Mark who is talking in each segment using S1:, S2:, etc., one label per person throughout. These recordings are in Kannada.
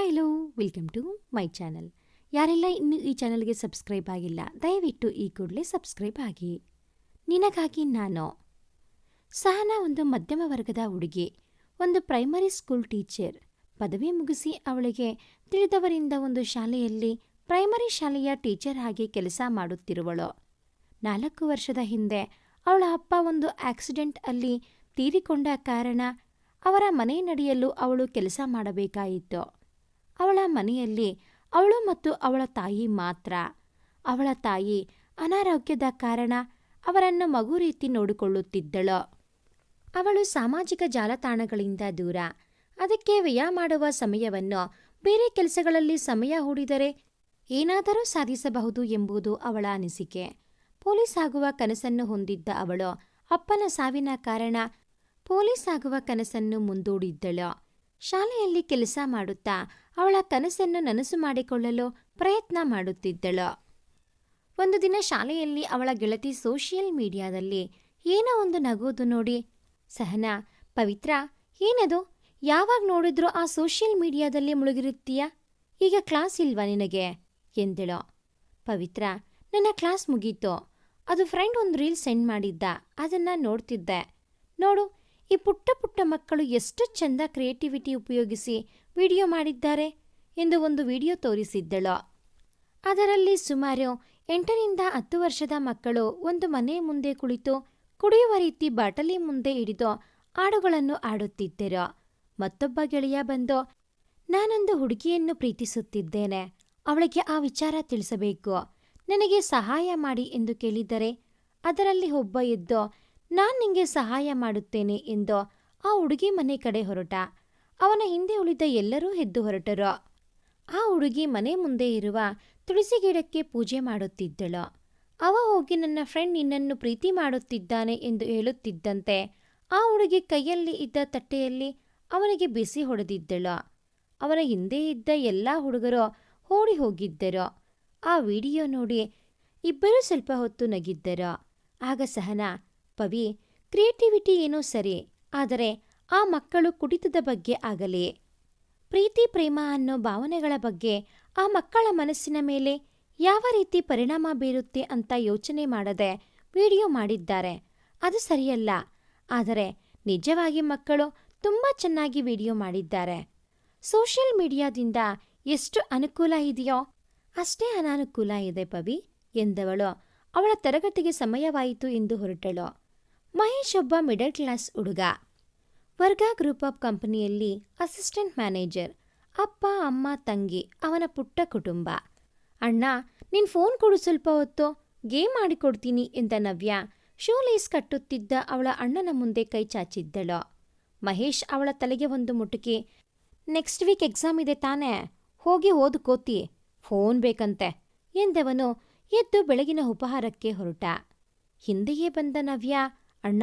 S1: Hi hello welcome to my channel ಯಾರೆಲ್ಲ ಇನ್ನೂ ಈ ಚಾನಲ್ಗೆ ಸಬ್ಸ್ಕ್ರೈಬ್ ಆಗಿಲ್ಲ, ದಯವಿಟ್ಟು ಈ ಕೂಡಲೇ ಸಬ್ಸ್ಕ್ರೈಬ್ ಆಗಿ. ನಿನಗಾಗಿ ನಾನು ಸಹನಾ ಒಂದು ಮಧ್ಯಮ ವರ್ಗದ ಹುಡುಗಿ, ಒಂದು ಪ್ರೈಮರಿ ಸ್ಕೂಲ್ ಟೀಚರ್ ಪದವಿ ಮುಗಿಸಿ ಅವಳಿಗೆ ತಿಳಿದವರಿಂದ ಒಂದು ಶಾಲೆಯಲ್ಲಿ ಪ್ರೈಮರಿ ಶಾಲೆಯ ಟೀಚರ್ ಆಗಿ ಕೆಲಸ ಮಾಡುತ್ತಿರುವಳು. ನಾಲ್ಕು ವರ್ಷದ ಹಿಂದೆ ಅವಳ ಅಪ್ಪ ಒಂದು ಆಕ್ಸಿಡೆಂಟ್ ಅಲ್ಲಿ ತೀರಿಕೊಂಡ ಕಾರಣ ಅವರ ಮನೆ ನಡೆಯಲು ಅವಳು ಕೆಲಸ ಮಾಡಬೇಕಾಯಿತು. ಅವಳ ಮನೆಯಲ್ಲಿ ಅವಳು ಮತ್ತು ಅವಳ ತಾಯಿ ಮಾತ್ರ. ಅವಳ ತಾಯಿ ಅನಾರೋಗ್ಯದ ಕಾರಣ ಅವರನ್ನು ಮಗು ರೀತಿ ನೋಡಿಕೊಳ್ಳುತ್ತಿದ್ದಳು. ಅವಳು ಸಾಮಾಜಿಕ ಜಾಲತಾಣಗಳಿಂದ ದೂರ. ಅದಕ್ಕೆ ವ್ಯಯ ಮಾಡುವ ಸಮಯವನ್ನು ಬೇರೆ ಕೆಲಸಗಳಲ್ಲಿ ಸಮಯ ಹೂಡಿದರೆ ಏನಾದರೂ ಸಾಧಿಸಬಹುದು ಎಂಬುದು ಅವಳ ಅನಿಸಿಕೆ. ಪೊಲೀಸ್ ಆಗುವ ಕನಸನ್ನು ಹೊಂದಿದ್ದ ಅವಳು ಅಪ್ಪನ ಸಾವಿನ ಕಾರಣ ಪೊಲೀಸ್ ಆಗುವ ಕನಸನ್ನು ಮುಂದೂಡಿದ್ದಳು. ಶಾಲೆಯಲ್ಲಿ ಕೆಲಸ ಮಾಡುತ್ತಾ ಅವಳ ಕನಸನ್ನು ನನಸು ಮಾಡಿಕೊಳ್ಳಲು ಪ್ರಯತ್ನ ಮಾಡುತ್ತಿದ್ದಳು. ಒಂದು ದಿನ ಶಾಲೆಯಲ್ಲಿ ಅವಳ ಗೆಳತಿ ಸೋಷಿಯಲ್ ಮೀಡಿಯಾದಲ್ಲಿ ಏನೋ ಒಂದು ನಗೋದು ನೋಡಿ, ಸಹನಾ, ಪವಿತ್ರ, ಏನದು? ಯಾವಾಗ ನೋಡಿದ್ರೂ ಆ ಸೋಷಿಯಲ್ ಮೀಡಿಯಾದಲ್ಲಿ ಮುಳುಗಿರುತ್ತೀಯ? ಈಗ ಕ್ಲಾಸ್ ಇಲ್ವಾ ನಿನಗೆ? ಎಂದಳು. ಪವಿತ್ರ, ನನ್ನ ಕ್ಲಾಸ್ ಮುಗೀತು. ಅದು ಫ್ರೆಂಡ್ ಒಂದು ರೀಲ್ ಸೆಂಡ್ ಮಾಡಿದ್ದ, ಅದನ್ನ ನೋಡ್ತಿದ್ದೆ. ನೋಡು, ಈ ಪುಟ್ಟ ಪುಟ್ಟ ಮಕ್ಕಳು ಎಷ್ಟು ಚಂದ ಕ್ರಿಯೇಟಿವಿಟಿ ಉಪಯೋಗಿಸಿ ವಿಡಿಯೋ ಮಾಡಿದ್ದಾರೆ ಎಂದು ಒಂದು ವಿಡಿಯೋ ತೋರಿಸಿದ್ದಳು. ಅದರಲ್ಲಿ ಸುಮಾರು ಎಂಟರಿಂದ ಹತ್ತು ವರ್ಷದ ಮಕ್ಕಳು ಒಂದು ಮನೆ ಮುಂದೆ ಕುಳಿತು ಕುಡಿಯುವ ರೀತಿ ಬಾಟಲಿ ಮುಂದೆ ಹಿಡಿದು ಹಾಡುಗಳನ್ನು ಆಡುತ್ತಿದ್ದರು ಮತ್ತೊಬ್ಬ ಗೆಳೆಯ ಬಂದು, ನಾನೊಂದು ಹುಡುಗಿಯನ್ನು ಪ್ರೀತಿಸುತ್ತಿದ್ದೇನೆ. ಅವಳಿಗೆ ಆ ವಿಚಾರ ತಿಳಿಸಬೇಕು. ನನಗೆ ಸಹಾಯ ಮಾಡಿ ಎಂದು ಕೇಳಿದರೆ, ಅದರಲ್ಲಿ ಒಬ್ಬ ಎದ್ದು, ನಾನು ನಿಂಗೆ ಸಹಾಯ ಮಾಡುತ್ತೇನೆ ಎಂದು ಆ ಹುಡುಗಿ ಮನೆ ಕಡೆ ಹೊರಟ. ಅವನ ಹಿಂದೆ ಉಳಿದ ಎಲ್ಲರೂ ಎದ್ದು ಹೊರಟರು. ಆ ಹುಡುಗಿ ಮನೆ ಮುಂದೆ ಇರುವ ತುಳಸಿ ಗಿಡಕ್ಕೆ ಪೂಜೆ ಮಾಡುತ್ತಿದ್ದಳು. ಅವ ಹೋಗಿ ನನ್ನ ಫ್ರೆಂಡ್ ನಿನ್ನನ್ನು ಪ್ರೀತಿ ಮಾಡುತ್ತಿದ್ದಾನೆ ಎಂದು ಹೇಳುತ್ತಿದ್ದಂತೆ ಆ ಹುಡುಗಿ ಕೈಯಲ್ಲಿ ಇದ್ದ ತಟ್ಟೆಯಲ್ಲಿ ಅವನಿಗೆ ಬಿಸಿ ಹೊಡೆದಿದ್ದಳು. ಅವನ ಹಿಂದೆ ಇದ್ದ ಎಲ್ಲ ಹುಡುಗರು ಓಡಿ ಹೋಗಿದ್ದರು. ಆ ವಿಡಿಯೋ ನೋಡಿ ಇಬ್ಬರೂ ಸ್ವಲ್ಪ ಹೊತ್ತು ನಗಿದ್ದರು. ಆಗ ಸಹನ, ಪವಿ, ಕ್ರಿಯೇಟಿವಿಟಿ ಏನೋ ಸರಿ, ಆದರೆ ಆ ಮಕ್ಕಳು ಕುಡಿತದ ಬಗ್ಗೆ ಆಗಲಿ. ಪ್ರೀತಿ, ಪ್ರೇಮ ಅನ್ನೋ ಭಾವನೆಗಳ ಬಗ್ಗೆ ಆ ಮಕ್ಕಳ ಮನಸ್ಸಿನ ಮೇಲೆ ಯಾವ ರೀತಿ ಪರಿಣಾಮ ಬೀರುತ್ತೆ ಅಂತ ಯೋಚನೆ ಮಾಡದೆ ವಿಡಿಯೋ ಮಾಡಿದ್ದಾರೆ. ಅದು ಸರಿಯಲ್ಲ. ಆದರೆ ನಿಜವಾಗಿ ಮಕ್ಕಳು ತುಂಬ ಚೆನ್ನಾಗಿ ವಿಡಿಯೋ ಮಾಡಿದ್ದಾರೆ. ಸೋಷಿಯಲ್ ಮೀಡಿಯಾದಿಂದ ಎಷ್ಟು ಅನುಕೂಲ ಇದೆಯೋ ಅಷ್ಟೇ ಅನಾನುಕೂಲ ಇದೆ ಪವಿ, ಎಂದವಳು. ಅವಳ ತರಗತಿಗೆ ಸಮಯವಾಯಿತು ಎಂದು ಹೊರಟಳು. ಮಹೇಶ್ ಒಬ್ಬ ಮಿಡಲ್ ಕ್ಲಾಸ್ ಹುಡುಗ. ವರ್ಗ ಗ್ರೂಪ್ ಆಫ್ ಕಂಪನಿಯಲ್ಲಿ ಅಸಿಸ್ಟೆಂಟ್ ಮ್ಯಾನೇಜರ್, ಅಪ್ಪ, ಅಮ್ಮ, ತಂಗಿ, ಅವನ ಪುಟ್ಟ ಕುಟುಂಬ. ಅಣ್ಣ, ನಿನ್ ಫೋನ್ ಕೊಡು ಸ್ವಲ್ಪ ಹೊತ್ತು. ಗೇಮ್ ಆಡಿಕೊಡ್ತೀನಿ, ಎಂದ ನವ್ಯ. ಶೂ ಲೇಸ್ ಕಟ್ಟುತ್ತಿದ್ದ ಅವಳ ಅಣ್ಣನ ಮುಂದೆ ಕೈ ಚಾಚಿದ್ದಳು. ಮಹೇಶ್ ಅವಳ ತಲೆಗೆ ಒಂದು ಮುಟುಕಿ. ನೆಕ್ಸ್ಟ್ ವೀಕ್ ಎಕ್ಸಾಮ್ ಇದೆ ತಾನೇ. ಹೋಗಿ ಓದ್ಕೋತಿ. ಫೋನ್ ಬೇಕಂತೆ, ಎಂದವನು ಎದ್ದು ಬೆಳಗಿನ ಉಪಹಾರಕ್ಕೆ ಹೊರಟ. ಹಿಂದೆಯೇ ಬಂದ ನವ್ಯ. ಅಣ್ಣ,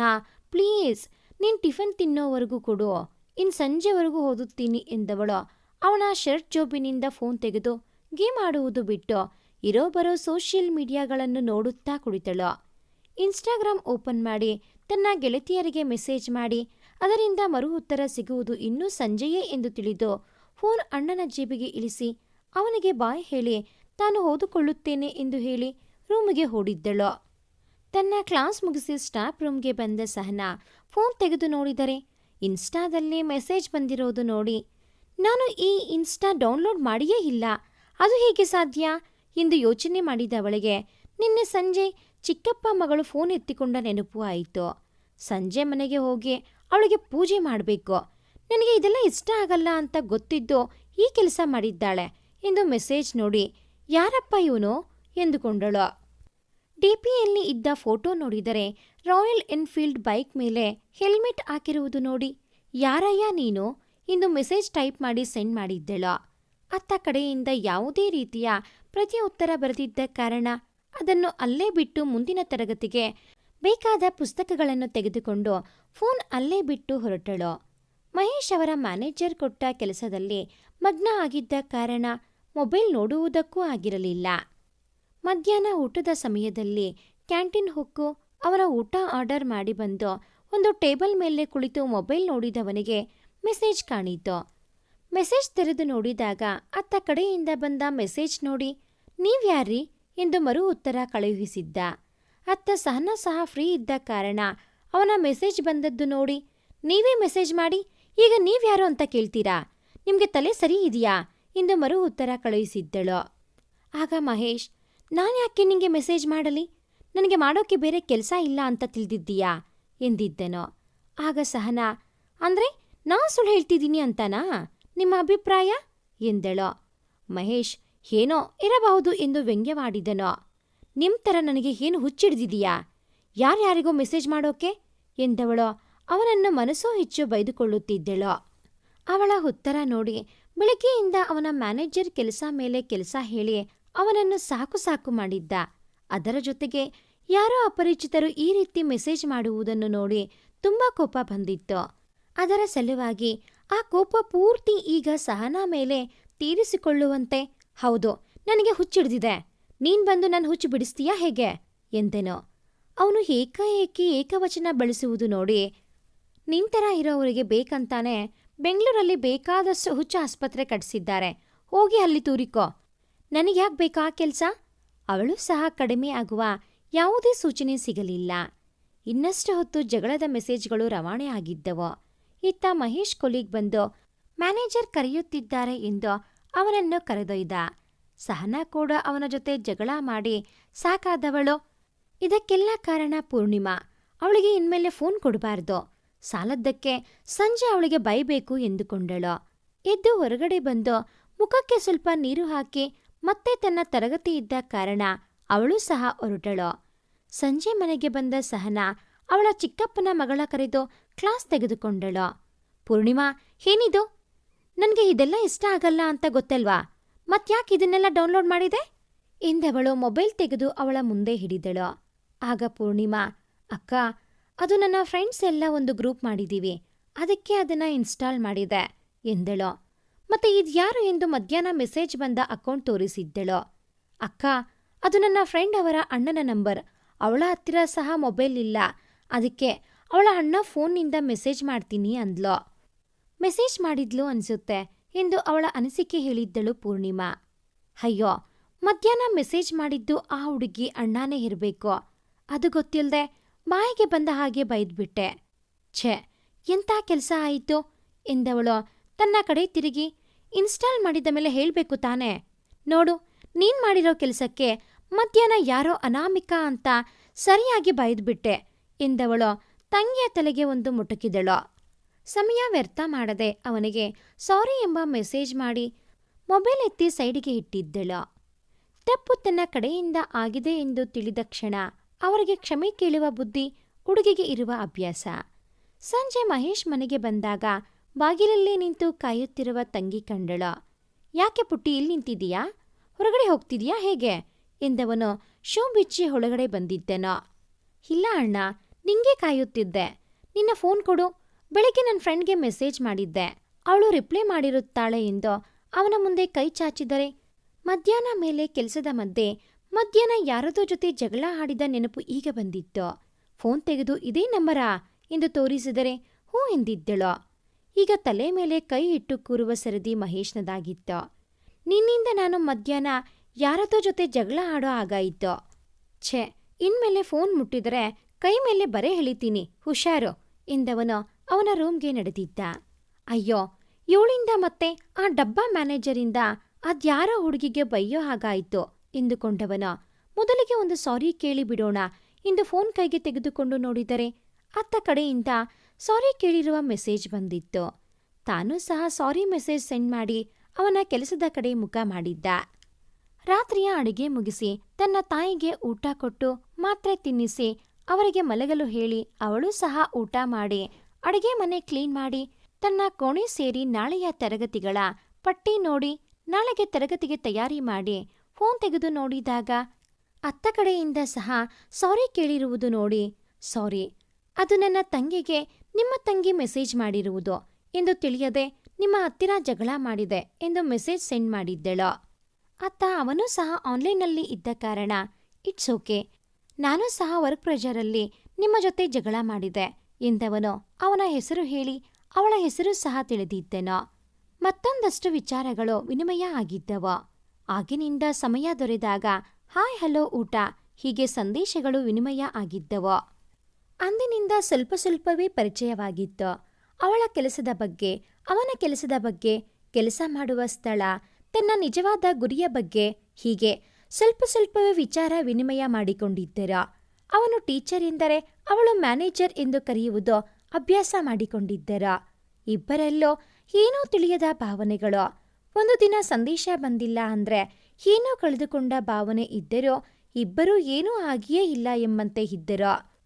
S1: ಪ್ಲೀಸ್. ನೀನ್ ಟಿಫನ್ ತಿನ್ನೋವರೆಗೂ ಕೊಡು. ಇನ್ ಸಂಜೆವರೆಗೂ ಓದುತ್ತೀನಿ ಎಂದವಳು. ಅವನ ಶರ್ಟ್ ಜೋಬಿನಿಂದ ಫೋನ್ ತೆಗೆದು, ಗೇಮ್ ಆಡುವುದು ಬಿಟ್ಟು ಇರೋ ಬರೋ ಸೋಷಿಯಲ್ ಮೀಡಿಯಾಗಳನ್ನು ನೋಡುತ್ತಾ ಕುಳಿತಳು. ಇನ್ಸ್ಟಾಗ್ರಾಮ್ ಓಪನ್ ಮಾಡಿ, ತನ್ನ ಗೆಳತಿಯರಿಗೆ ಮೆಸೇಜ್ ಮಾಡಿ, ಅದರಿಂದ ಮರು ಉತ್ತರ ಸಿಗುವುದು ಇನ್ನೂ ಸಂಜೆಯೇ ಎಂದು ತಿಳಿದು ಫೋನ್ ಅಣ್ಣನ ಜೇಬಿಗೆ ಇಳಿಸಿ, ಅವನಿಗೆ ಬಾಯ್ ಹೇಳಿ, ತಾನು ಓದಿಕೊಳ್ಳುತ್ತೇನೆ ಎಂದು ಹೇಳಿ ರೂಮಿಗೆ ಓಡಿದ್ದಳು. ತನ್ನ ಕ್ಲಾಸ್ ಮುಗಿಸಿ ಸ್ಟಾಫ್ ರೂಮ್ಗೆ ಬಂದ ಸಹನಾ ಫೋನ್ ತೆಗೆದು ನೋಡಿದರೆ ಇನ್ಸ್ಟಾದಲ್ಲಿ ಮೆಸೇಜ್ ಬಂದಿರೋದು ನೋಡಿ, ನಾನು ಈ ಇನ್ಸ್ಟಾ ಡೌನ್ಲೋಡ್ ಮಾಡಿಯೇ ಇಲ್ಲ. ಅದು ಹೇಗೆ ಸಾಧ್ಯ? ಎಂದು ಯೋಚನೆ ಮಾಡಿದ ಅವಳಿಗೆ, ನಿನ್ನೆ ಸಂಜೆ ಚಿಕ್ಕಪ್ಪ ಮಗಳು ಫೋನ್ ಎತ್ತಿಕೊಂಡ ನೆನಪು ಆಯಿತು. ಸಂಜೆ ಮನೆಗೆ ಹೋಗಿ ಅವಳಿಗೆ ಪೂಜೆ ಮಾಡಬೇಕು. ನನಗೆ ಇದೆಲ್ಲ ಇಷ್ಟ ಆಗಲ್ಲ ಅಂತ ಗೊತ್ತಿದ್ದು ಈ ಕೆಲಸ ಮಾಡಿದ್ದಾಳೆ ಎಂದು ಮೆಸೇಜ್ ನೋಡಿ, ಯಾರಪ್ಪ ಇವನು? ಎಂದುಕೊಂಡಳು. ಡಿಪಿಯಲ್ಲಿ ಇದ್ದ ಫೋಟೋ ನೋಡಿದರೆ ರಾಯಲ್ ಎನ್ಫೀಲ್ಡ್ ಬೈಕ್ ಮೇಲೆ ಹೆಲ್ಮೆಟ್ ಹಾಕಿರುವುದು ನೋಡಿ, ಯಾರಯ್ಯ ನೀನು? ಇಂದು ಮೆಸೇಜ್ ಟೈಪ್ ಮಾಡಿ ಸೆಂಡ್ ಮಾಡಿದ್ದಳು? ಅತ್ತ ಕಡೆಯಿಂದ ಯಾವುದೇ ರೀತಿಯ ಪ್ರತಿ ಉತ್ತರ ಬರೆದಿದ್ದ ಕಾರಣ ಅದನ್ನು ಅಲ್ಲೇ ಬಿಟ್ಟು ಮುಂದಿನ ತರಗತಿಗೆ ಬೇಕಾದ ಪುಸ್ತಕಗಳನ್ನು ತೆಗೆದುಕೊಂಡು ಫೋನ್ ಅಲ್ಲೇ ಬಿಟ್ಟು ಹೊರಟಳು. ಮಹೇಶ್ ಅವರ ಮ್ಯಾನೇಜರ್ ಕೊಟ್ಟ ಕೆಲಸದಲ್ಲಿ ಮಗ್ನ ಆಗಿದ್ದ ಕಾರಣ ಮೊಬೈಲ್ ನೋಡುವುದಕ್ಕೂ ಆಗಿರಲಿಲ್ಲ. ಮಧ್ಯಾಹ್ನ ಊಟದ ಸಮಯದಲ್ಲಿ ಕ್ಯಾಂಟೀನ್ ಹೊಕ್ಕು ಅವರ ಊಟ ಆರ್ಡರ್ ಮಾಡಿ ಬಂದು ಒಂದು ಟೇಬಲ್ ಮೇಲೆ ಕುಳಿತು ಮೊಬೈಲ್ ನೋಡಿದವನಿಗೆ ಮೆಸೇಜ್ ಕಾಣಿತು. ಮೆಸೇಜ್ ತೆರೆದು ನೋಡಿದಾಗ, ಅತ್ತ ಕಡೆಯಿಂದ ಬಂದ ಮೆಸೇಜ್ ನೋಡಿ ನೀವ್ಯಾರ್ರಿ ಎಂದು ಮರು ಉತ್ತರ ಕಳುಹಿಸಿದ್ದ. ಅತ್ತ ಸಹನ ಸಹ ಫ್ರೀ ಇದ್ದ ಕಾರಣ ಅವನ ಮೆಸೇಜ್ ಬಂದದ್ದು ನೋಡಿ, ನೀವೇ ಮೆಸೇಜ್ ಮಾಡಿ, ಈಗ ನೀವ್ಯಾರು ಅಂತ ಕೇಳ್ತೀರಾ? ನಿಮಗೆ ತಲೆ ಸರಿ ಇದೆಯಾ? ಎಂದು ಮರು ಉತ್ತರ ಕಳುಹಿಸಿದ್ದಳು. ಆಗ ಮಹೇಶ್ ನಾನು ಯಾಕೆ ನಿಂಗೆ ಮೆಸೇಜ್ ಮಾಡಲಿ? ನನಗೆ ಮಾಡೋಕೆ ಬೇರೆ ಕೆಲಸ ಇಲ್ಲ ಅಂತ ತಿಳಿದಿದ್ದೀಯಾ? ಎಂದಿದ್ದೆನೋ. ಆಗ ಸಹನಾ, ಅಂದ್ರೆ ನಾ ಸುಳ್ಳು ಹೇಳ್ತಿದ್ದೀನಿ ಅಂತನಾ? ನಿಮ್ಮ ಅಭಿಪ್ರಾಯ? ಎಂದಳೋ. ಮಹೇಶ್, ಏನೋ ಇರಬಹುದು ಎಂದು ವ್ಯಂಗ್ಯವಾಡಿದನೋ. ನಿಮ್ ಥರ ನನಗೆ ಏನು ಹುಚ್ಚಿಡ್ದಿದೀಯಾ? ಯಾರ್ಯಾರಿಗೋ ಮೆಸೇಜ್ ಮಾಡೋಕೆ? ಎಂದವಳೋ. ಅವನನ್ನು ಮನಸ್ಸೋ ಹೆಚ್ಚು ಬೈದುಕೊಳ್ಳುತ್ತಿದ್ದಳೋ. ಅವಳ ಉತ್ತರ ನೋಡಿ, ಬೆಳಗ್ಗೆಯಿಂದ ಅವನ ಮ್ಯಾನೇಜರ್ ಕೆಲಸ ಮೇಲೆ ಕೆಲಸ ಹೇಳಿ ಅವನನ್ನು ಸಾಕು ಸಾಕು ಮಾಡಿದ್ದ. ಅದರ ಜೊತೆಗೆ ಯಾರೋ ಅಪರಿಚಿತರು ಈ ರೀತಿ ಮೆಸೇಜ್ ಮಾಡುವುದನ್ನು ನೋಡಿ ತುಂಬಾ ಕೋಪ ಬಂದಿತ್ತು. ಅದರ ಸಲುವಾಗಿ ಆ ಕೋಪ ಪೂರ್ತಿ ಈಗ ಸಹನಾ ಮೇಲೆ ತೀರಿಸಿಕೊಳ್ಳುವಂತೆ, ಹೌದು, ನನಗೆ ಹುಚ್ಚಿಡ್ದಿದೆ. ನೀನ್ ಬಂದು ನನ್ನ ಹುಚ್ಚು ಬಿಡಿಸ್ತೀಯಾ ಹೇಗೆ? ಎಂದೆನು. ಅವನು ಏಕಾಏಕಿ ಏಕವಚನ ಬಳಸುವುದು ನೋಡಿ ನಿಂತರ ಇರೋವರಿಗೆ ಬೇಕಂತಾನೆ ಬೆಂಗಳೂರಲ್ಲಿ ಬೇಕಾದಷ್ಟು ಹುಚ್ಚ ಆಸ್ಪತ್ರೆ ಕಟ್ಟಿಸಿದ್ದಾರೆ ಹೋಗಿ ಅಲ್ಲಿ ತೂರಿಕೋ. ನನಗ್ಯಾಕ್ ಬೇಕಾ ಕೆಲಸ? ಅವಳು ಸಹ ಕಡಿಮೆ ಆಗುವ ಯಾವುದೇ ಸೂಚನೆ ಸಿಗಲಿಲ್ಲ. ಇನ್ನಷ್ಟು ಹೊತ್ತು ಜಗಳದ ಮೆಸೇಜ್ಗಳು ರವಾನೆ ಆಗಿದ್ದವು. ಇತ್ತ ಮಹೇಶ್ ಕೊಲಿಗ್ ಬಂದು, ಮ್ಯಾನೇಜರ್ ಕರೆಯುತ್ತಿದ್ದಾರೆ ಎಂದು ಅವನನ್ನು ಕರೆದೊಯ್ದ. ಸಹನಾ ಕೂಡ ಅವನ ಜೊತೆ ಜಗಳ ಮಾಡಿ ಸಾಕಾದವಳು. ಇದಕ್ಕೆಲ್ಲ ಕಾರಣ ಪೂರ್ಣಿಮಾ. ಅವಳಿಗೆ ಇನ್ಮೇಲೆ ಫೋನ್ ಕೊಡಬಾರ್ದು. ಸಾಲದ್ದಕ್ಕೆ ಸಂಜೆ ಅವಳಿಗೆ ಬೈಬೇಕು ಎಂದುಕೊಂಡಳು. ಎದ್ದು ಹೊರಗಡೆ ಬಂದು ಮುಖಕ್ಕೆ ಸ್ವಲ್ಪ ನೀರು ಹಾಕಿ ಮತ್ತೆ ತನ್ನ ತರಗತಿ ಇದ್ದ ಕಾರಣ ಅವಳು ಸಹ ಹೊರಟಳು. ಸಂಜೆ ಮನೆಗೆ ಬಂದ ಸಹನಾ ಅವಳ ಚಿಕ್ಕಪ್ಪನ ಮಗಳ ಕರೆದು ಕ್ಲಾಸ್ ತೆಗೆದುಕೊಂಡಳು. ಪೂರ್ಣಿಮಾ, ಏನಿದು? ನನಗೆ ಇದೆಲ್ಲ ಇಷ್ಟ ಆಗಲ್ಲ ಅಂತ ಗೊತ್ತಲ್ವಾ? ಮತ್ಯಾಕೆ ಇದನ್ನೆಲ್ಲ ಡೌನ್ಲೋಡ್ ಮಾಡಿದೆ? ಎಂದವಳು ಮೊಬೈಲ್ ತೆಗೆದು ಅವಳ ಮುಂದೆ ಹಿಡಿದಳು. ಆಗ ಪೂರ್ಣಿಮಾ, ಅಕ್ಕ, ಅದು ನನ್ನ ಫ್ರೆಂಡ್ಸ್ ಎಲ್ಲ ಒಂದು ಗ್ರೂಪ್ ಮಾಡಿದೀವಿ. ಅದಕ್ಕೆ ಅದನ್ನ ಇನ್ಸ್ಟಾಲ್ ಮಾಡಿದೆ, ಎಂದಳು. ಮತ್ತೆ ಇದ್ಯಾರು ಎಂದು ಮಧ್ಯಾಹ್ನ ಮೆಸೇಜ್ ಬಂದ ಅಕೌಂಟ್ ತೋರಿಸಿದ್ದಳು. ಅಕ್ಕ, ಅದು ನನ್ನ ಫ್ರೆಂಡ್ ಅವರ ಅಣ್ಣನ ನಂಬರ್. ಅವಳ ಹತ್ತಿರ ಸಹ ಮೊಬೈಲ್ ಇಲ್ಲ. ಅದಕ್ಕೆ ಅವಳ ಅಣ್ಣ ಫೋನ್ನಿಂದ ಮೆಸೇಜ್ ಮಾಡ್ತೀನಿ ಅಂದ್ಲು. ಮೆಸೇಜ್ ಮಾಡಿದ್ಲು ಅನ್ಸುತ್ತೆ ಎಂದು ಅವಳ ಅನಿಸಿಕೆ ಹೇಳಿದ್ದಳು ಪೂರ್ಣಿಮಾ. ಅಯ್ಯೋ, ಮಧ್ಯಾಹ್ನ ಮೆಸೇಜ್ ಮಾಡಿದ್ದು ಆ ಹುಡುಗಿ ಅಣ್ಣಾನೇ ಇರಬೇಕು. ಅದು ಗೊತ್ತಿಲ್ಲದೆ ಬಾಯಿಗೆ ಬಂದ ಹಾಗೆ ಬೈದ್ಬಿಟ್ಟೆ. ಛೆ, ಎಂಥ ಕೆಲಸ ಆಯಿತು ಎಂದವಳು. ತನ್ನ ಕಡೆ ತಿರುಗಿ, ಇನ್ಸ್ಟಾಲ್ ಮಾಡಿದ ಮೇಲೆ ಹೇಳಬೇಕು ತಾನೆ. ನೋಡು, ನೀನ್ ಮಾಡಿರೋ ಕೆಲಸಕ್ಕೆ ಮಧ್ಯಾಹ್ನ ಯಾರೋ ಅನಾಮಿಕ ಅಂತ ಸರಿಯಾಗಿ ಬೈದ್ಬಿಟ್ಟೆ, ಎಂದವಳು ತಂಗಿಯ ತಲೆಗೆ ಒಂದು ಮುಟುಕಿದಳು. ಸಮಯ ವ್ಯರ್ಥ ಮಾಡದೆ ಅವನಿಗೆ, ಸಾರಿ ಎಂಬ ಮೆಸೇಜ್ ಮಾಡಿ ಮೊಬೈಲ್ ಎತ್ತಿ ಸೈಡಿಗೆ ಇಟ್ಟಿದ್ದಳು. ತಪ್ಪು ತನ್ನ ಕಡೆಯಿಂದ ಆಗಿದೆ ಎಂದು ತಿಳಿದ ಕ್ಷಣ ಅವರಿಗೆ ಕ್ಷಮೆ ಕೇಳುವ ಬುದ್ಧಿ ಹುಡುಗಿಗೆ ಇರುವ ಅಭ್ಯಾಸ. ಸಂಜೆ ಮಹೇಶ್ ಮನೆಗೆ ಬಂದಾಗ ಬಾಗಿಲಲ್ಲೇ ನಿಂತು ಕಾಯುತ್ತಿರುವ ತಂಗಿ ಕಂಡಳ. ಯಾಕೆ ಪುಟ್ಟಿ ಇಲ್ಲಿ ನಿಂತಿದೀಯಾ ಹೊರಗಡೆ ಹೋಗ್ತಿದೀಯಾ ಹೇಗೆ? ಎಂದವನು ಶೋಂಬಿಚ್ಚಿ ಬಿಚ್ಚಿ ಒಳಗಡೆ ಬಂದಿದ್ದೆನೋ. ಇಲ್ಲ ಅಣ್ಣ, ನಿಂಗೆ ಕಾಯುತ್ತಿದ್ದೆ. ನಿನ್ನ ಫೋನ್ ಕೊಡು. ಬೆಳಗ್ಗೆ ನನ್ನ ಫ್ರೆಂಡ್ಗೆ ಮೆಸೇಜ್ ಮಾಡಿದ್ದೆ. ಅವಳು ರಿಪ್ಲೈ ಮಾಡಿರುತ್ತಾಳೆ ಎಂದು ಅವನ ಮುಂದೆ ಕೈ ಚಾಚಿದರೆ ಮಧ್ಯಾಹ್ನ ಮೇಲೆ ಕೆಲಸದ ಮಧ್ಯೆ ಮಧ್ಯಾಹ್ನ ಯಾರದೋ ಜೊತೆ ಜಗಳ ಆಡಿದ ನೆನಪು ಈಗ ಬಂದಿತ್ತು. ಫೋನ್ ತೆಗೆದು ಇದೇ ನಂಬರಾ? ಎಂದು ತೋರಿಸಿದರೆ ಹೂ ಎಂದಿದ್ದಳು. ಈಗ ತಲೆ ಮೇಲೆ ಕೈ ಇಟ್ಟು ಕೂರುವ ಸರದಿ ಮಹೇಶ್ನದಾಗಿತ್ತು. ನಿನ್ನಿಂದ ನಾನು ಮಧ್ಯಾಹ್ನ ಯಾರದೋ ಜೊತೆ ಜಗಳ ಆಡೋ ಆಗಾಯಿತು ಛೆ, ಇನ್ಮೇಲೆ ಫೋನ್ ಮುಟ್ಟಿದರೆ ಕೈ ಮೇಲೆ ಬರೆ ಹೇಳಿತೀನಿ ಹುಷಾರು ಎಂದವನು ಅವನ ರೂಮ್ಗೆ ನಡೆದಿದ್ದ. ಅಯ್ಯೋ, ಇವಳಿಂದ ಮತ್ತೆ ಆ ಡಬ್ಬಾ ಮ್ಯಾನೇಜರಿಂದ ಅದ್ಯಾರೋ ಹುಡುಗಿಗೆ ಬೈಯೋ ಹಾಗಾಯಿತು ಎಂದುಕೊಂಡವನ. ಮೊದಲಿಗೆ ಒಂದು ಸಾರಿ ಕೇಳಿ ಬಿಡೋಣ ಎಂದು ಫೋನ್ ಕೈಗೆ ತೆಗೆದುಕೊಂಡು ನೋಡಿದರೆ ಅತ್ತ ಕಡೆಯಿಂದ ಸಾರಿ ಕೇಳಿರುವ ಮೆಸೇಜ್ ಬಂದಿತ್ತು. ತಾನೂ ಸಹ ಸಾರಿ ಮೆಸೇಜ್ ಸೆಂಡ್ ಮಾಡಿ ಅವನ ಕೆಲಸದ ಕಡೆ ಮುಖ ಮಾಡಿದ್ದ. ರಾತ್ರಿಯ ಅಡುಗೆ ಮುಗಿಸಿ ತನ್ನ ತಾಯಿಗೆ ಊಟ ಕೊಟ್ಟು ಮಾತ್ರೆ ತಿನ್ನಿಸಿ ಅವರಿಗೆ ಮಲಗಲು ಹೇಳಿ ಅವಳು ಸಹ ಊಟ ಮಾಡಿ, ಅಡುಗೆ ಮನೆ ಕ್ಲೀನ್ ಮಾಡಿ ತನ್ನ ಕೋಣೆ ಸೇರಿ ನಾಳೆಯ ತರಗತಿಗಳ ಪಟ್ಟಿ ನೋಡಿ ನಾಳೆಗೆ ತರಗತಿಗೆ ತಯಾರಿ ಮಾಡಿ ಫೋನ್ ತೆಗೆದು ನೋಡಿದಾಗ ಅತ್ತ ಕಡೆಯಿಂದ ಸಹ ಸಾರಿ ಕೇಳಿರುವುದು ನೋಡಿ, ಸಾರಿ, ಅದು ನನ್ನ ತಂಗಿಗೆ ನಿಮ್ಮ ತಂಗಿ ಮೆಸೇಜ್ ಮಾಡಿರುವುದು ಎಂದು ತಿಳಿಯದೆ ನಿಮ್ಮ ಹತ್ತಿರ ಜಗಳ ಮಾಡಿದೆ ಎಂದು ಮೆಸೇಜ್ ಸೆಂಡ್ ಮಾಡಿದ್ದಳು. ಅತ್ತ ಅವನೂ ಸಹ ಆನ್ಲೈನ್ನಲ್ಲಿ ಇದ್ದ ಕಾರಣ ಇಟ್ಸ್ ಓಕೆ, ನಾನು ಸಹ ವರ್ಕ್ ಪ್ರೆಷರಲ್ಲಿ ನಿಮ್ಮ ಜೊತೆ ಜಗಳ ಮಾಡಿದೆ ಎಂದವನು ಅವನ ಹೆಸರು ಹೇಳಿ ಅವಳ ಹೆಸರು ಸಹ ತಿಳಿದಿದ್ದೆನ. ಮತ್ತೊಂದಷ್ಟು ವಿಚಾರಗಳು ವಿನಿಮಯ ಆಗಿದ್ದವು. ಆಗಿನಿಂದ ಸಮಯ ದೊರೆದಾಗ, ಹಾಯ್ ಹಲೋ ಊಟ, ಹೀಗೆ ಸಂದೇಶಗಳು ವಿನಿಮಯ ಆಗಿದ್ದವು. ಅಂದಿನಿಂದ ಸ್ವಲ್ಪ ಸ್ವಲ್ಪವೇ ಪರಿಚಯವಾಗಿತ್ತು ಅವಳ ಕೆಲಸದ ಬಗ್ಗೆ, ಅವನ ಕೆಲಸದ ಬಗ್ಗೆ, ಕೆಲಸ ಮಾಡುವ ಸ್ಥಳ, ತನ್ನ ನಿಜವಾದ ಗುರಿಯ ಬಗ್ಗೆ ಹೀಗೆ ಸ್ವಲ್ಪ ಸ್ವಲ್ಪವೇ ವಿಚಾರ ವಿನಿಮಯ ಮಾಡಿಕೊಂಡಿದ್ದರು. ಅವನು ಟೀಚರ್ ಎಂದರೆ ಅವಳು ಮ್ಯಾನೇಜರ್ ಎಂದು ಕರೆಯುವುದು ಅಭ್ಯಾಸ ಮಾಡಿಕೊಂಡಿದ್ದರ. ಇಬ್ಬರಲ್ಲೂ ಏನೋ ತಿಳಿಯದ ಭಾವನೆಗಳು. ಒಂದು ದಿನ ಸಂದೇಶ ಬಂದಿಲ್ಲ ಅಂದ್ರೆ ಏನೋ ಕಳೆದುಕೊಂಡ ಭಾವನೆ ಇದ್ದರೂ ಇಬ್ಬರೂ ಏನೂ ಆಗಿಯೇ ಇಲ್ಲ ಎಂಬಂತೆ ಇದ್ದರು.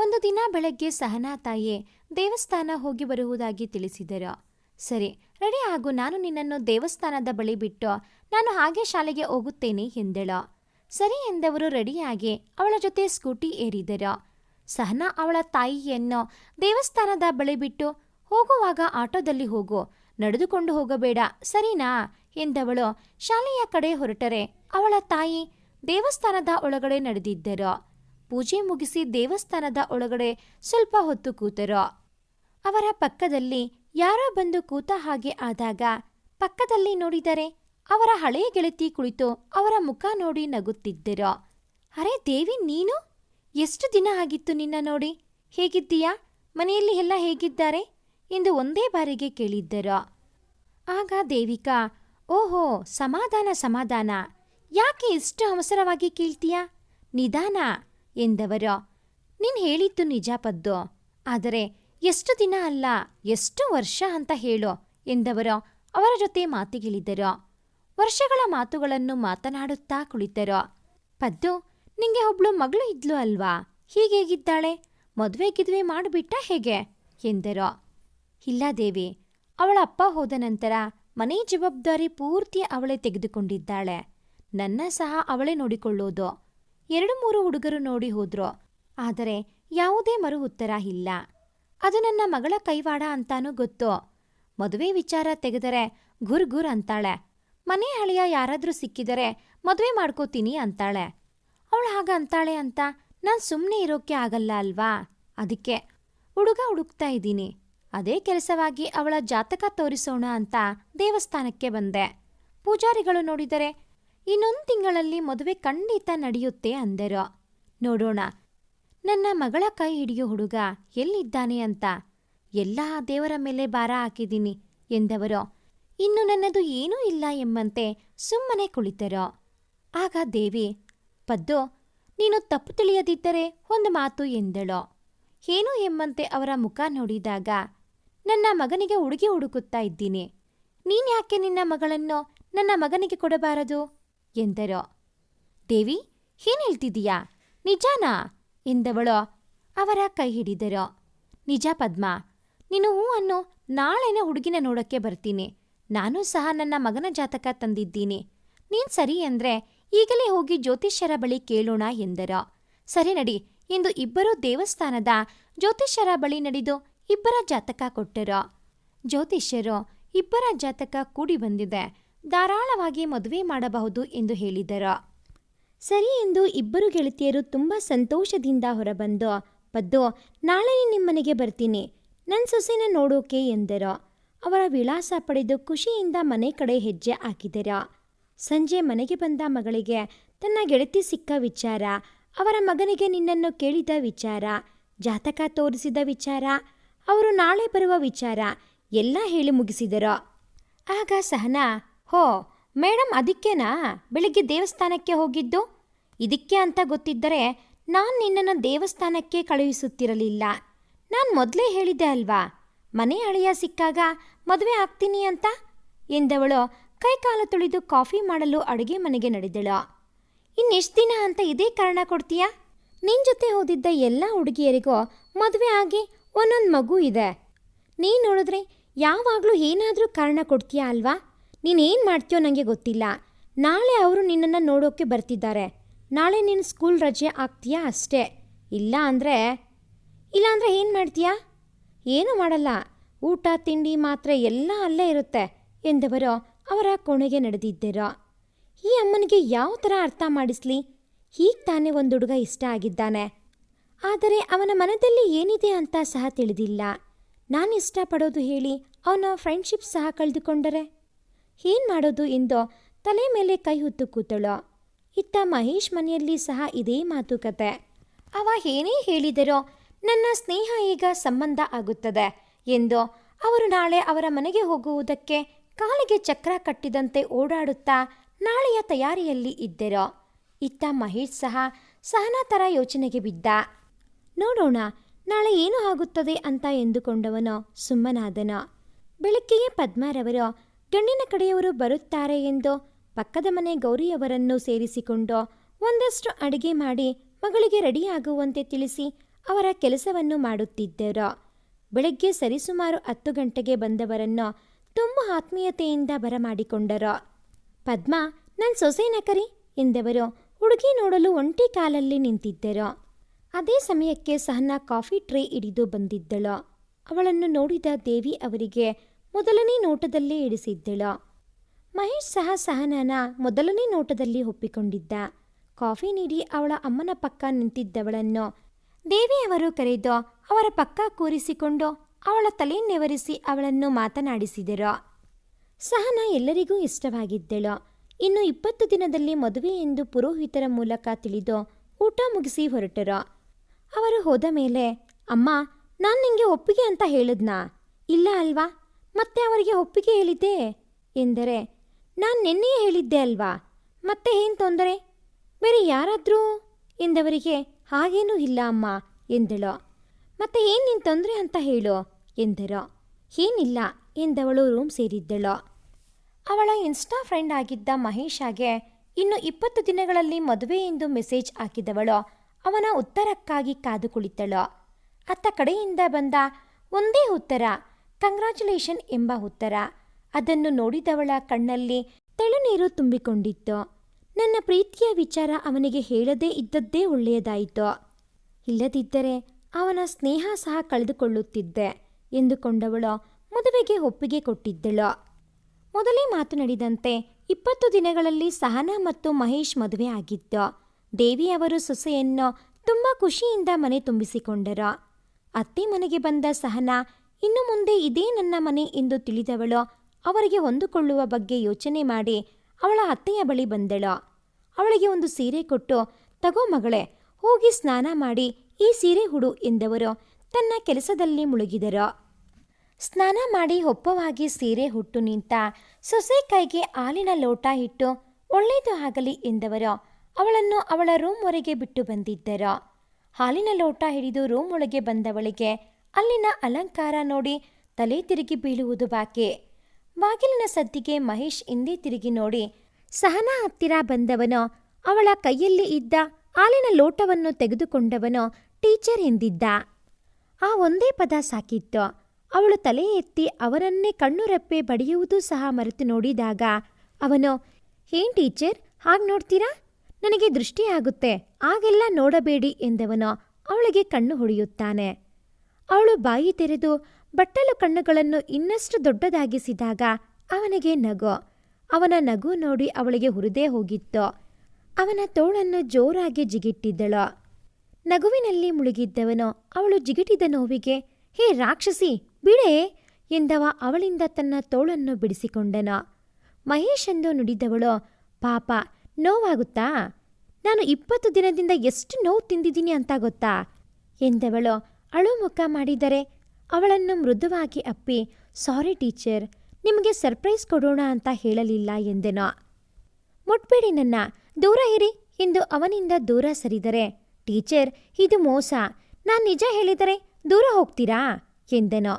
S1: ಒಂದು ದಿನ ಬೆಳಗ್ಗೆ ಸಹನಾ ತಾಯಿ ದೇವಸ್ಥಾನ ಹೋಗಿ ಬರುವುದಾಗಿ ತಿಳಿಸಿದರು. ಸರಿ, ರೆಡಿ ಆಗು, ನಾನು ನಿನ್ನನ್ನು ದೇವಸ್ಥಾನದ ಬಳಿ ಬಿಟ್ಟು ನಾನು ಹಾಗೆ ಶಾಲೆಗೆ ಹೋಗುತ್ತೇನೆ ಎಂದಳು. ಸರಿ ಎಂದವರು ರೆಡಿಯಾಗಿ ಅವಳ ಜೊತೆ ಸ್ಕೂಟಿ ಏರಿದರು. ಸಹನಾ ಅವಳ ತಾಯಿಯನ್ನು ದೇವಸ್ಥಾನದ ಬಳಿ ಬಿಟ್ಟು ಹೋಗುವಾಗ ಆಟೋದಲ್ಲಿ ಹೋಗು, ನಡೆದುಕೊಂಡು ಹೋಗಬೇಡ, ಸರಿನಾ ಎಂದವಳು ಶಾಲೆಯ ಕಡೆ ಹೊರಟರೆ ಅವಳ ತಾಯಿ ದೇವಸ್ಥಾನದ ಒಳಗಡೆ ನಡೆದಿದ್ದರು. ಪೂಜೆ ಮುಗಿಸಿ ದೇವಸ್ಥಾನದ ಒಳಗಡೆ ಸ್ವಲ್ಪ ಹೊತ್ತು ಕೂತರು. ಅವರ ಪಕ್ಕದಲ್ಲಿ ಯಾರೋ ಬಂದು ಕೂತ ಹಾಗೆ ಆದಾಗ ಪಕ್ಕದಲ್ಲಿ ನೋಡಿದರೆ ಅವರ ಹಳೆಯ ಗೆಳತಿ ಕುಳಿತು ಅವರ ಮುಖ ನೋಡಿ ನಗುತ್ತಿದ್ದರು. ಅರೆ ದೇವಿ, ನೀನು? ಎಷ್ಟು ದಿನ ಆಗಿತ್ತು ನಿನ್ನ ನೋಡಿ? ಹೇಗಿದ್ದೀಯಾ? ಮನೆಯಲ್ಲಿ ಎಲ್ಲ ಹೇಗಿದ್ದಾರೆ? ಎಂದು ಒಂದೇ ಬಾರಿಗೆ ಕೇಳಿದ್ದರು. ಆಗ ದೇವಿಕಾ, ಓಹೋ, ಸಮಾಧಾನ ಸಮಾಧಾನ. ಯಾಕೆ ಇಷ್ಟು ಅವಸರವಾಗಿ ಕೇಳ್ತೀಯಾ? ನಿಧಾನ. ಎಂದವರು. ನೀನ್ ಹೇಳಿದ್ದು ನಿಜ ಪದ್ದು. ಆದರೆ ಎಷ್ಟು ದಿನ ಅಲ್ಲ, ಎಷ್ಟು ವರ್ಷ ಅಂತ ಹೇಳು ಎಂದವರು ಅವರ ಜೊತೆ ಮಾತಿಗಿಳಿದರು. ವರ್ಷಗಳ ಮಾತುಗಳನ್ನು ಮಾತನಾಡುತ್ತಾ ಕುಳಿತರು. ಪದ್ದು, ನಿಂಗೆ ಒಬ್ಳು ಮಗಳು ಇದ್ಲು ಅಲ್ವಾ? ಹೀಗೇಗಿದ್ದಾಳೆ ಮದುವೆ ಗಿದ್ವೆ ಮಾಡಿಬಿಟ್ಟ ಹೇಗೆ? ಎಂದರು. ಇಲ್ಲ ದೇವಿ, ಅವಳ ಅಪ್ಪ ಹೋದ ನಂತರ ಮನೆ ಜವಾಬ್ದಾರಿ ಪೂರ್ತಿ ಅವಳೇ ತೆಗೆದುಕೊಂಡಿದ್ದಾಳೆ. ನನ್ನ ಸಹ ಅವಳೇ ನೋಡಿಕೊಳ್ಳೋದು. ಎರಡು ಮೂರು ಹುಡುಗರು ನೋಡಿ ಹೋದ್ರು. ಆದರೆ ಯಾವುದೇ ಮರು ಉತ್ತರ ಇಲ್ಲ. ಅದು ನನ್ನ ಮಗಳ ಕೈವಾಡ ಅಂತಾನೂ ಗೊತ್ತು. ಮದುವೆ ವಿಚಾರ ತೆಗೆದರೆ ಗುರ್ ಗುರ್ ಅಂತಾಳೆ. ಮನೆ ಹಳೆಯ ಯಾರಾದರೂ ಸಿಕ್ಕಿದರೆ ಮದುವೆ ಮಾಡ್ಕೋತೀನಿ ಅಂತಾಳೆ. ಅವಳು ಹಾಗ ಅಂತಾಳೆ ಅಂತ ನಾನು ಸುಮ್ಮನೆ ಇರೋಕೆ ಆಗಲ್ಲ ಅಲ್ವಾ? ಅದಕ್ಕೆ ಹುಡುಗ ಹುಡುಕ್ತಾ ಇದ್ದೀನಿ. ಅದೇ ಕೆಲಸವಾಗಿ ಅವಳ ಜಾತಕ ತೋರಿಸೋಣ ಅಂತ ದೇವಸ್ಥಾನಕ್ಕೆ ಬಂದೆ. ಪೂಜಾರಿಗಳು ನೋಡಿದರೆ ಇನ್ನೊಂದು ತಿಂಗಳಲ್ಲಿ ಮದುವೆ ಖಂಡಿತ ನಡೆಯುತ್ತೆ ಅಂದರು. ನೋಡೋಣ, ನನ್ನ ಮಗಳ ಕೈ ಹಿಡಿಯೋ ಹುಡುಗ ಎಲ್ಲಿದ್ದಾನೆ ಅಂತ. ಎಲ್ಲ ದೇವರ ಮೇಲೆ ಭಾರ ಹಾಕಿದ್ದೀನಿ, ಎಂದವರು. ಇನ್ನು ನನ್ನದು ಏನೂ ಇಲ್ಲ ಎಂಬಂತೆ ಸುಮ್ಮನೆ ಕುಳಿತರು. ಆಗ ದೇವಿ, ಪದ್ದು, ನೀನು ತಪ್ಪು ತಿಳಿಯದಿದ್ದರೆ ಒಂದು ಮಾತು ಎಂದಳು. ಏನು ಎಂಬಂತೆ ಅವರ ಮುಖ ನೋಡಿದಾಗ, ನನ್ನ ಮಗನಿಗೆ ಹುಡುಗಿ ಹುಡುಕುತ್ತಾ ಇದ್ದೀನಿ. ನೀನ್ಯಾಕೆ ನಿನ್ನ ಮಗಳನ್ನು ನನ್ನ ಮಗನಿಗೆ ಕೊಡಬಾರದು? ಎಂದರು. ದೇವಿ, ಏನ್ ಹೇಳ್ತಿದ್ದೀಯಾ? ನಿಜಾನಾ? ಎಂದವಳು. ಅವರ ಕೈ ಹಿಡಿದರು. ನಿಜ ಪದ್ಮ, ನೀನು ಹೂ ಅನ್ನು ನಾಳೆನೇ ಹುಡುಗಿನ ನೋಡಕ್ಕೆ ಬರ್ತೀನಿ. ನಾನು ಸಹ ನನ್ನ ಮಗನ ಜಾತಕ ತಂದಿದ್ದೀನಿ. ನೀನ್ ಸರಿ ಅಂದ್ರೆ ಈಗಲೇ ಹೋಗಿ ಜ್ಯೋತಿಷ್ಯರ ಬಳಿ ಕೇಳೋಣ ಎಂದರು. ಸರಿ ನಡಿ ಎಂದು ಇಬ್ಬರೂ ದೇವಸ್ಥಾನದ ಜ್ಯೋತಿಷ್ಯರ ಬಳಿ ನಡೆದು ಇಬ್ಬರ ಜಾತಕ ಕೊಟ್ಟರು. ಜ್ಯೋತಿಷ್ಯರು ಇಬ್ಬರ ಜಾತಕ ಕೂಡಿ ಬಂದಿದೆ. ಧಾರಾಳವಾಗಿ ಮದುವೆ ಮಾಡಬಹುದು ಎಂದು ಹೇಳಿದರು. ಸರಿ ಎಂದು ಇಬ್ಬರು ಗೆಳತಿಯರು ತುಂಬ ಸಂತೋಷದಿಂದ ಹೊರಬಂದು, ಪದ್ದು, ನಾಳೆ ನಿಮ್ಮನೆಗೆ ಬರ್ತೀನಿ. ನನ್ನ ಸೊಸೆನ ನೋಡೋಕೆ ಎಂದರು. ಅವರ ವಿಳಾಸ ಪಡೆದು ಖುಷಿಯಿಂದ ಮನೆ ಕಡೆ ಹೆಜ್ಜೆ ಹಾಕಿದರು. ಸಂಜೆ ಮನೆಗೆ ಬಂದ ಮಗಳಿಗೆ, ತನ್ನ ಗೆಳತಿ ಸಿಕ್ಕ ವಿಚಾರ, ಅವರ ಮಗನಿಗೆ ನಿನ್ನನ್ನು ಕೇಳಿದ ವಿಚಾರ, ಜಾತಕ ತೋರಿಸಿದ ವಿಚಾರ, ಅವರು ನಾಳೆ ಬರುವ ವಿಚಾರ, ಎಲ್ಲ ಹೇಳಿ ಮುಗಿಸಿದರು. ಆಗ ಸಹನಾ ಹೋ ಮೇಡಮ್ ಅದಕ್ಕೇನಾ? ಬೆಳಿಗ್ಗೆ ದೇವಸ್ಥಾನಕ್ಕೆ ಹೋಗಿದ್ದು? ಇದಕ್ಕೆ ಅಂತ ಗೊತ್ತಿದ್ದರೆ ನಾನು ನಿನ್ನನ್ನು ದೇವಸ್ಥಾನಕ್ಕೆ ಕಳುಹಿಸುತ್ತಿರಲಿಲ್ಲ. ನಾನು ಮೊದಲೇ ಹೇಳಿದ್ದೆ ಅಲ್ವಾ? ಮನೆ ಅಳಿಯ ಸಿಕ್ಕಾಗ ಮದುವೆ ಆಗ್ತೀನಿ ಅಂತ? ಎಂದವಳು ಕೈಕಾಲು ತುಳಿದು ಕಾಫಿ ಮಾಡಲು ಅಡುಗೆ ಮನೆಗೆ ನಡೆದಳು. ಇನ್ನೆಷ್ಟು ದಿನ ಅಂತ ಇದೇ ಕಾರಣ ಕೊಡ್ತೀಯಾ? ನಿನ್ನ ಜೊತೆ ಓದಿದ್ದ ಎಲ್ಲ ಹುಡುಗಿಯರಿಗೂ ಮದುವೆ ಆಗಿ ಒಂದೊಂದು ಮಗು ಇದೆ. ನೀನು ನೋಡಿದ್ರೆ ಯಾವಾಗಲೂ ಏನಾದರೂ ಕಾರಣ ಕೊಡ್ತೀಯಾ ಅಲ್ವಾ? ನೀನೇನು ಮಾಡ್ತೀಯೋ ನನಗೆ ಗೊತ್ತಿಲ್ಲ. ನಾಳೆ ಅವರು ನಿನ್ನನ್ನು ನೋಡೋಕ್ಕೆ ಬರ್ತಿದ್ದಾರೆ. ನಾಳೆ ನೀನು ಸ್ಕೂಲ್ ರಜೆ ಆಗ್ತೀಯಾ ಅಷ್ಟೇ. ಇಲ್ಲ ಅಂದರೆ ಇಲ್ಲ ಅಂದರೆ ಏನು ಮಾಡ್ತೀಯಾ? ಏನೂ ಮಾಡಲ್ಲ. ಊಟ, ತಿಂಡಿ ಮಾತ್ರೆ ಎಲ್ಲ ಅಲ್ಲೇ ಇರುತ್ತೆ ಎಂದವರು ಅವರ ಕೋಣೆಗೆ ನಡೆದಿದ್ದರು. ಈ ಅಮ್ಮನಿಗೆ ಯಾವ ಥರ ಅರ್ಥ ಮಾಡಿಸ್ಲಿ? ಹೀಗೆ ತಾನೇ ಒಂದು ಹುಡುಗ ಇಷ್ಟ ಆಗಿದ್ದಾನೆ. ಆದರೆ ಅವನ ಮನದಲ್ಲಿ ಏನಿದೆ ಅಂತ ಸಹ ತಿಳಿದಿಲ್ಲ.
S2: ನಾನು ಇಷ್ಟಪಡೋದು ಹೇಳಿ ಅವನ ಫ್ರೆಂಡ್ಶಿಪ್ ಸಹ ಕಳೆದುಕೊಂಡರೆ? ಏನು ಮಾಡೋದು ಎಂದು ತಲೆ ಮೇಲೆ ಕೈ ಹೊತ್ತು ಕೂತಳು. ಇತ್ತ ಮಹೇಶ್ ಮನೆಯಲ್ಲಿ ಸಹ ಇದೇ ಮಾತುಕತೆ ಅವ ಏನೇ ಹೇಳಿದರೋ ನನ್ನ ಸ್ನೇಹ ಈಗ ಸಂಬಂಧ ಆಗುತ್ತದೆ ಎಂದು ಅವರು ನಾಳೆ ಅವರ ಮನೆಗೆ ಹೋಗುವುದಕ್ಕೆ ಕಾಲಿಗೆ ಚಕ್ರ ಕಟ್ಟಿದಂತೆ ಓಡಾಡುತ್ತಾ ನಾಳೆಯ ತಯಾರಿಯಲ್ಲಿ ಇದ್ದರು. ಇತ್ತ ಮಹೇಶ್ ಸಹ ಸಹನಾ ಥರ ಯೋಚನೆಗೆ ಬಿದ್ದ. ನೋಡೋಣ, ನಾಳೆ ಏನು ಆಗುತ್ತದೆ ಅಂತ ಎಂದುಕೊಂಡವನು ಸುಮ್ಮನಾದನು. ಬೆಳಗ್ಗೆಯೇ ಪದ್ಮಾರವರು ಗಂಡಿನ ಕಡೆಯವರು ಬರುತ್ತಾರೆ ಎಂದು ಪಕ್ಕದ ಮನೆ ಗೌರಿಯವರನ್ನು ಸೇರಿಸಿಕೊಂಡು ಒಂದಷ್ಟು ಅಡಿಗೆ ಮಾಡಿ ಮಗಳಿಗೆ ರೆಡಿಯಾಗುವಂತೆ ತಿಳಿಸಿ ಅವರ ಕೆಲಸವನ್ನು ಮಾಡುತ್ತಿದ್ದರು. ಬೆಳಗ್ಗೆ ಸರಿಸುಮಾರು ಹತ್ತು ಗಂಟೆಗೆ ಬಂದವರನ್ನು ತುಂಬ ಆತ್ಮೀಯತೆಯಿಂದ ಬರಮಾಡಿಕೊಂಡರು. ಪದ್ಮ ನನ್ನ ಸೊಸೆ ಕರಿ ಎಂದವರು ಹುಡುಗಿ ನೋಡಲು ಒಂಟಿ ಕಾಲಲ್ಲಿ ನಿಂತಿದ್ದರು. ಅದೇ ಸಮಯಕ್ಕೆ ಸಹನ ಕಾಫಿ ಟ್ರೇ ಹಿಡಿದು ಬಂದಿದ್ದಳು. ಅವಳನ್ನು ನೋಡಿದ ದೇವಿ ಅವರಿಗೆ ಮೊದಲನೇ ನೋಟದಲ್ಲೇ ಇಡಿಸಿದ್ದಳು ಮಹೇಶ್ ಸಹ ಸಹನಾನ ಮೊದಲನೇ ನೋಟದಲ್ಲಿ ಒಪ್ಪಿಕೊಂಡಿದ್ದ. ಕಾಫಿ ನೀಡಿ ಅವಳ ಅಮ್ಮನ ಪಕ್ಕ ನಿಂತಿದ್ದವಳನ್ನು ದೇವಿಯವರು ಕರೆದು ಅವರ ಪಕ್ಕ ಕೂರಿಸಿಕೊಂಡು ಅವಳ ತಲೆ ನೆವರಿಸಿ ಅವಳನ್ನು ಮಾತನಾಡಿಸಿದರು. ಸಹನ ಎಲ್ಲರಿಗೂ ಇಷ್ಟವಾಗಿದ್ದಳು. ಇನ್ನು ಇಪ್ಪತ್ತು ದಿನದಲ್ಲಿ ಮದುವೆ ಎಂದು ಪುರೋಹಿತರ ಮೂಲಕ ತಿಳಿದು ಊಟ ಮುಗಿಸಿ ಹೊರಟರು. ಅವರು ಹೋದ ಮೇಲೆ, ಅಮ್ಮ, ನಾನು ನಿಂಗೆ ಒಪ್ಪಿಗೆ ಅಂತ ಹೇಳಿದ್ನಾ? ಇಲ್ಲ ಅಲ್ವಾ? ಮತ್ತೆ ಅವರಿಗೆ ಒಪ್ಪಿಗೆ ಹೇಳಿದ್ದೆ ಎಂದರೆ, ನಾನು ನಿನ್ನೆಯೇ ಹೇಳಿದ್ದೆ ಅಲ್ವಾ? ಮತ್ತೆ ಏನು ತೊಂದರೆ? ಬೇರೆ ಯಾರಾದರೂ? ಎಂದವರಿಗೆ, ಹಾಗೇನೂ ಇಲ್ಲ ಅಮ್ಮ ಎಂದಳು. ಮತ್ತೆ ಏನು ನಿನ್ನ ತೊಂದರೆ ಅಂತ ಹೇಳು ಎಂದರು. ಏನಿಲ್ಲ ಎಂದವಳು ರೂಮ್ ಸೇರಿದ್ದಳು. ಅವಳ ಇನ್ಸ್ಟಾ ಫ್ರೆಂಡ್ ಆಗಿದ್ದ ಮಹೇಶಾಗೆ ಇನ್ನು ಇಪ್ಪತ್ತು ದಿನಗಳಲ್ಲಿ ಮದುವೆ ಎಂದು ಮೆಸೇಜ್ ಹಾಕಿದವಳು. ಅವನ ಉತ್ತರಕ್ಕಾಗಿ ಕಾದು ಕುಳಿತಳು. ಅತ್ತ ಕಡೆಯಿಂದ ಬಂದ, ಒಂದೇ ಉತ್ತರ. ಕಂಗ್ರ್ಯಾಚುಲೇಷನ್ ಎಂಬ ಉತ್ತರ. ಅದನ್ನು ನೋಡಿದವಳ ಕಣ್ಣಲ್ಲಿ ತೆಳುನೀರು ತುಂಬಿಕೊಂಡಿತ್ತು. ನನ್ನ ಪ್ರೀತಿಯ ವಿಚಾರ ಅವನಿಗೆ ಹೇಳದೇ ಇದ್ದದ್ದೇ ಒಳ್ಳೆಯದಾಯಿತು. ಇಲ್ಲದಿದ್ದರೆ ಅವನ ಸ್ನೇಹ ಸಹ ಕಳೆದುಕೊಳ್ಳುತ್ತಿದ್ದೆ ಎಂದುಕೊಂಡವಳು ಮದುವೆಗೆ ಒಪ್ಪಿಗೆ ಕೊಟ್ಟಿದ್ದಳು. ಮೊದಲೇ ಮಾತನಾಡಿದಂತೆ ಇಪ್ಪತ್ತು ದಿನಗಳಲ್ಲಿ ಸಹನಾ ಮತ್ತು ಮಹೇಶ್ ಮದುವೆ ಆಗಿದ್ದು ದೇವಿ ಅವರು ಸೊಸೆಯನ್ನು ತುಂಬ ಖುಷಿಯಿಂದ ಮನೆ ತುಂಬಿಸಿಕೊಂಡರು. ಅತ್ತೆ ಮನೆಗೆ ಬಂದ ಸಹನಾ ಇನ್ನು ಮುಂದೆ ಇದೇ ನನ್ನ ಮನೆ ಎಂದು ತಿಳಿದವಳು. ಅವರಿಗೆ ಹೊಂದಿಕೊಳ್ಳುವ ಬಗ್ಗೆ ಯೋಚನೆ ಮಾಡಿ ಅವಳ ಅತ್ತೆಯ ಬಳಿ ಬಂದಳು. ಅವಳಿಗೆ ಒಂದು ಸೀರೆ ಕೊಟ್ಟು, ತಗೋ ಮಗಳೇ, ಹೋಗಿ ಸ್ನಾನ ಮಾಡಿ, ಈ ಸೀರೆ ಹುಡು ಎಂದವರು ತನ್ನ ಕೆಲಸದಲ್ಲಿ ಮುಳುಗಿದರು. ಸ್ನಾನ ಮಾಡಿ ಒಪ್ಪವಾಗಿ ಸೀರೆ ಹುಟ್ಟು ನಿಂತ ಸೊಸೆ ಕೈಗೆ ಹಾಲಿನ ಲೋಟ ಇಟ್ಟು ಒಳ್ಳೆಯದು ಆಗಲಿ ಎಂದವರು ಅವಳನ್ನು ಅವಳ ರೂಮ್ ಹೊರಗೆ ಬಿಟ್ಟು ಬಂದಿದ್ದರು. ಹಾಲಿನ ಲೋಟ ಹಿಡಿದು ರೂಮ್ ಒಳಗೆ ಬಂದವಳಿಗೆ ಅಲ್ಲಿನ ಅಲಂಕಾರ ನೋಡಿ ತಲೆ ತಿರುಗಿ ಬೀಳುವುದು ಬಾಕೆ ಬಾಗಿಲಿನ ಸದ್ದಿಗೆ ಮಹೇಶ್ ಹಿಂದೆ ತಿರುಗಿ ನೋಡಿ, ಸಹನಾ ಹತ್ತಿರ ಬಂದವನು, ಅವಳ ಕೈಯಲ್ಲಿ ಇದ್ದ ಹಾಲಿನ ಲೋಟವನ್ನು ತೆಗೆದುಕೊಂಡವನು, ಟೀಚರ್ ಎಂದಿದ್ದ. ಆ ಒಂದೇ ಪದ ಸಾಕಿತ್ತು. ಅವಳು ತಲೆ ಎತ್ತಿ ಅವನನ್ನೇ ಕಣ್ಣು ರೆಪ್ಪೆ ಬಡಿಯುವುದೂ ಸಹ ಮರೆತು ನೋಡಿದಾಗ, ಅವನು, ಏನ್ ಟೀಚರ್, ಹಾಗೆ ನೋಡ್ತೀರಾ? ನನಗೆ ದೃಷ್ಟಿಯಾಗುತ್ತೆ ಆಗೆಲ್ಲ ನೋಡಬೇಡಿ ಎಂದವನು, ಅವಳಿಗೆ ಕಣ್ಣು ಹೊಡೆಯುತ್ತಾನೆ ಅವಳು ಬಾಯಿ ತೆರೆದು ಬಟ್ಟಲು ಕಣ್ಣುಗಳನ್ನು ಇನ್ನಷ್ಟು ದೊಡ್ಡದಾಗಿಸಿದಾಗ ಅವನಿಗೆ ನಗು. ಅವನ ನಗು ನೋಡಿ ಅವಳಿಗೆ ಹುರಿದೇ ಹೋಗಿತ್ತು. ಅವನ ತೋಳನ್ನು ಜೋರಾಗಿ ಜಿಗಿಟ್ಟಿದ್ದಳು. ನಗುವಿನಲ್ಲಿ ಮುಳುಗಿದ್ದವನು ಅವಳು ಜಿಗಿಟಿದ ನೋವಿಗೆ, ಹೇ ರಾಕ್ಷಸಿ, ಬಿಡೇ! ಎಂದವ ಅವಳಿಂದ ತನ್ನ ತೋಳನ್ನು ಬಿಡಿಸಿಕೊಂಡನು. ಮಹೇಶ್ ಎಂದು ನುಡಿದವಳು, ಪಾಪ, ನೋವಾಗುತ್ತಾ? ನಾನು ಇಪ್ಪತ್ತು ದಿನದಿಂದ ಎಷ್ಟು ನೋವು ತಿಂದಿದ್ದೀನಿ ಅಂತ ಗೊತ್ತಾ? ಎಂದವಳು ಅಳು ಮುಖ ಮಾಡಿದರೆ ಅವಳನ್ನು ಮೃದುವಾಗಿ ಅಪ್ಪಿ, ಸಾರಿ ಟೀಚರ್, ನಿಮಗೆ ಸರ್ಪ್ರೈಸ್ ಕೊಡೋಣ ಅಂತ ಹೇಳಲಿಲ್ಲ ಎಂದೆನೋ. ಮುಟ್ಬೇಡಿ ನನ್ನ, ದೂರ ಇರಿ ಎಂದು ಅವನಿಂದ ದೂರ ಸರಿದರೆ, ಟೀಚರ್, ಇದು ಮೋಸ, ನಾನು ನಿಜ ಹೇಳಿದರೆ ದೂರ ಹೋಗ್ತೀರಾ? ಎಂದೆನೋ.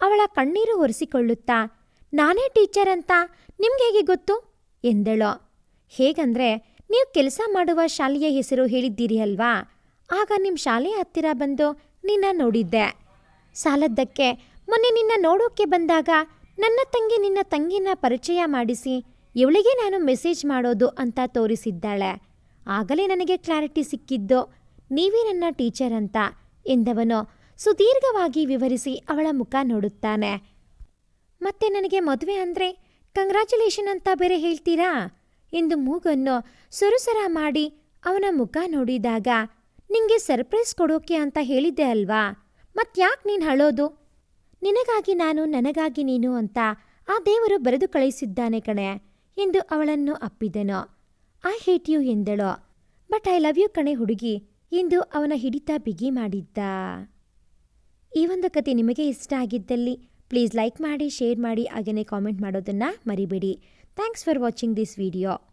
S2: ಅವಳ ಕಣ್ಣೀರು ಒರೆಸಿಕೊಳ್ಳುತ್ತಾ, ನಾನೇ ಟೀಚರ್ ಅಂತ ನಿಮ್ಗೆ ಹೇಗೆ ಗೊತ್ತು? ಎಂದಳು. ಹೇಗಂದ್ರೆ, ನೀವು ಕೆಲಸ ಮಾಡುವ ಶಾಲೆಯ ಹೆಸರು ಹೇಳಿದ್ದೀರಿ ಅಲ್ವಾ? ಆಗ ನಿಮ್ಮ ಶಾಲೆಯ ಹತ್ತಿರ ಬಂದು ನಿನ್ನ ನೋಡಿದ್ದೆ. ಸಾಲದ್ದಕ್ಕೆ ಮೊನ್ನೆ ನಿನ್ನ ನೋಡೋಕೆ ಬಂದಾಗ ನನ್ನ ತಂಗಿ ನಿನ್ನ ತಂಗಿನ ಪರಿಚಯ ಮಾಡಿಸಿ ಇವಳಿಗೆ ನಾನು ಮೆಸೇಜ್ ಮಾಡೋದು ಅಂತ ತೋರಿಸಿದ್ದಾಳೆ. ಆಗಲೇ ನನಗೆ ಕ್ಲಾರಿಟಿ ಸಿಕ್ಕಿದ್ದು, ನೀವೇ ನನ್ನ ಟೀಚರ್ ಅಂತ ಎಂದವನು ಸುದೀರ್ಘವಾಗಿ ವಿವರಿಸಿ ಅವಳ ಮುಖ ನೋಡುತ್ತಾನೆ. ಮತ್ತೆ ನನಗೆ ಮದುವೆ ಅಂದರೆ ಕಂಗ್ರ್ಯಾಚುಲೇಷನ್ ಅಂತ ಬೇರೆ ಹೇಳ್ತೀರಾ? ಎಂದು ಮೂಗನ್ನು ಸುರುಸರ ಮಾಡಿ ಅವನ ಮುಖ ನೋಡಿದಾಗ ನಿಂಗೆ ಸರ್ಪ್ರೈಸ್ ಕೊಡೋಕೆ ಅಂತ ಹೇಳಿದ್ದೆ ಅಲ್ವಾ? ಮತ್ಯಾಕೆ ನೀನು ಹಳೋದು? ನಿನಗಾಗಿ ನಾನು, ನನಗಾಗಿ ನೀನು ಅಂತ ಆ ದೇವರು ಬರೆದು ಕಳುಹಿಸಿದ್ದಾನೆ ಕಣೆ ಎಂದು ಅವಳನ್ನು ಅಪ್ಪಿದನು. ಐ ಹೇಟ್ ಯು ಎಂದಳು. ಬಟ್ ಐ ಲವ್ ಯು ಕಣೆ ಹುಡುಗಿ ಎಂದು ಅವನ ಹಿಡಿತ ಬಿಗಿ ಮಾಡಿದ್ದ. ಈ ಒಂದು ಕತೆ ನಿಮಗೆ ಇಷ್ಟ ಆಗಿದ್ದಲ್ಲಿ ಪ್ಲೀಸ್ ಲೈಕ್ ಮಾಡಿ, ಶೇರ್ ಮಾಡಿ ಹಾಗೆಯೇ ಕಾಮೆಂಟ್ ಮಾಡೋದನ್ನು ಮರಿಬೇಡಿ. Thanks for watching this video.